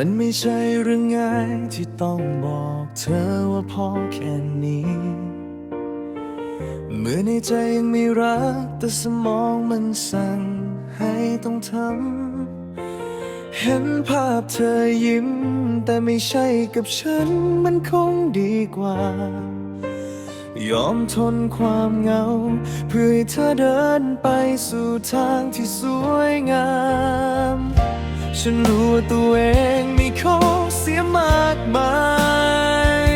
มันไม่ใช่เรื่องง่ายที่ต้องบอกเธอว่าพอแค่นี้ เมื่อในใจยังมีรัก แต่สมองมันสั่งให้ต้องทำ เห็นภาพเธอยิ้ม แต่ไม่ใช่กับฉันมันคงดีกว่า ยอมทนความเหงา เพื่อให้เธอเดินไปสู่ทางที่สวยงามฉันรู้ว่าตัวเอง มีข้อเสียมากมาย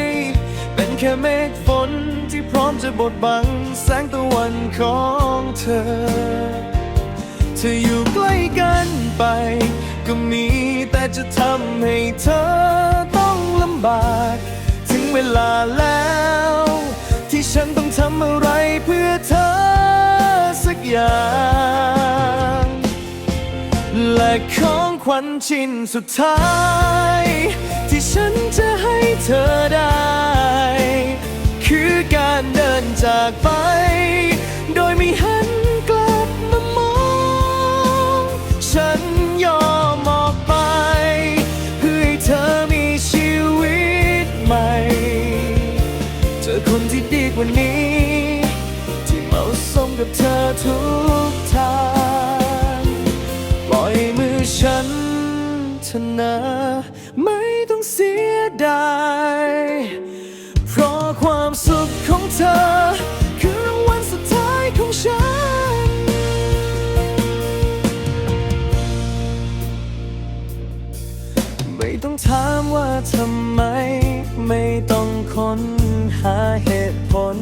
เป็นแค่เมฆฝนที่พร้อมจะบดบังแสงตะวันของเธอ เธออยู่ใกล้กันไป ก็มีแต่จะทำให้เธอต้องลำบาก ถึงเวลาแล้ว ที่ฉันต้องทำอะไรเพื่อเธอสักอย่าง ของขวัญชิ้นสุดท้าย ที่ฉันจะให้เธอได้ คือการเดินจากไป โดยไม่หันกลับมามอง ฉันยอมออกไป เพื่อให้เธอมีชีวิตใหม่ เจอคนที่ดีกว่านี้ ที่เหมาะสมกับเธอทุกทาง ถนะไม่ต้องเสียดายเพราะความสุขของเธอ คือรางวัลสุดท้ายของฉัน ไม่ต้องถามว่าทำไม ไม่ต้องค้นหาเหตุผล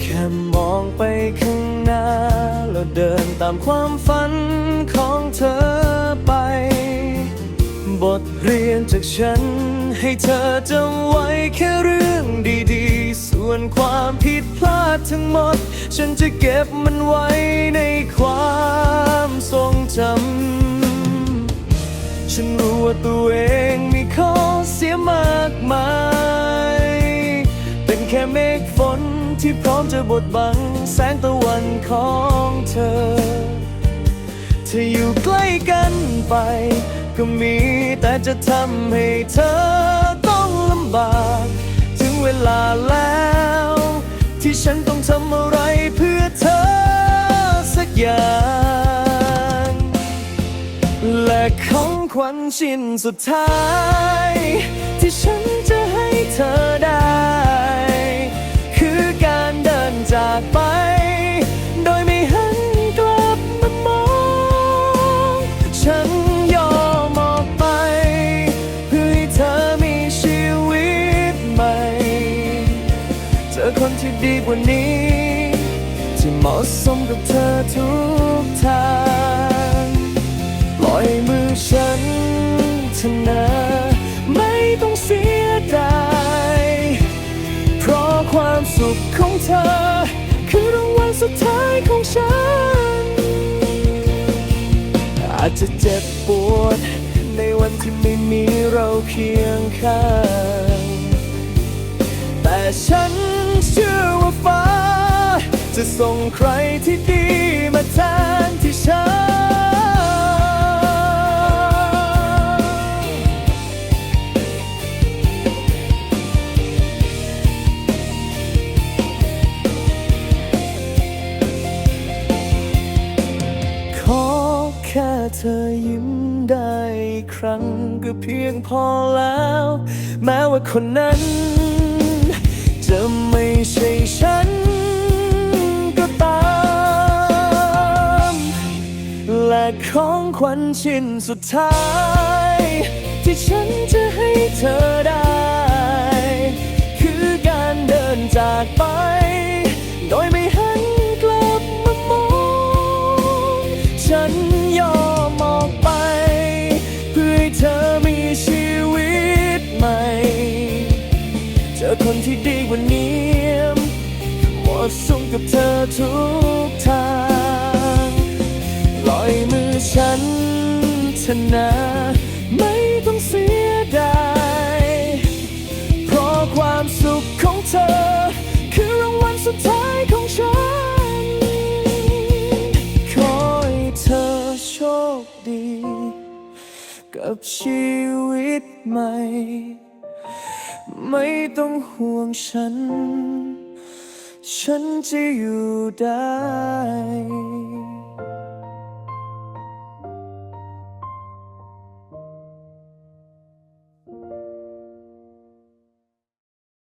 แค่มองไปข้างหน้า แล้วเดินตามความฝันของเธอไป บทเรียนจากฉัน ให้เธอจำไว้แค่เรื่องดีๆ ส่วนความผิดพลาดทั้งหมด ฉันจะเก็บมันไว้ในความทรงจำ ฉันรู้ว่าตัวเองมีข้อเสียมากมาย เป็นแค่เมฆฝนที่พร้อมจะบดบังแสงตะวันของเธอ เธออยู่ใกล้กันไป ก็มีแต่จะทำให้เธอต้องลำบาก ถึงเวลาแล้ว ที่ฉันต้องทำอะไรเพื่อเธอสักอย่าง และของขวัญชิ้นสุดท้าย ที่ฉันจะให้เธอได้ ที่ดีกว่านี้ ที่เหมาะสมกับเธอทุกทางปล่อยมือฉันเถอะนะไม่ต้องเสียดายเพราะความสุขของเธอ คือรางวัลสุดท้ายของฉัน อาจจะเจ็บปวด ในวันที่ไม่มีเราเคียงข้าง แต่ฉัน จะส่งใครที่ดีมาแทนที่ฉัน ขอแค่เธอยิ้มได้อีกครั้งก็เพียงพอแล้ว แม้ว่าคนนั้น จะไม่ ของขวัญชิ้นสุดท้าย ที่ฉันจะให้เธอได้ คือการเดินจากไป โดยไม่หันกลับมามองฉันยอมออกไป เพื่อให้เธอมีชีวิตใหม่ เจอคนที่ดีกว่านี้เหมาะสมกับเธอทุกทางปล่อย ฉันเถอะนะไม่ต้องเสียดายเพราะความสุขของเธอ คือรางวัลสุดท้ายของฉัน ขอให้เธอโชคดี กับชีวิตใหม่ ไม่ต้องห่วงฉัน ฉันจะอยู่ได้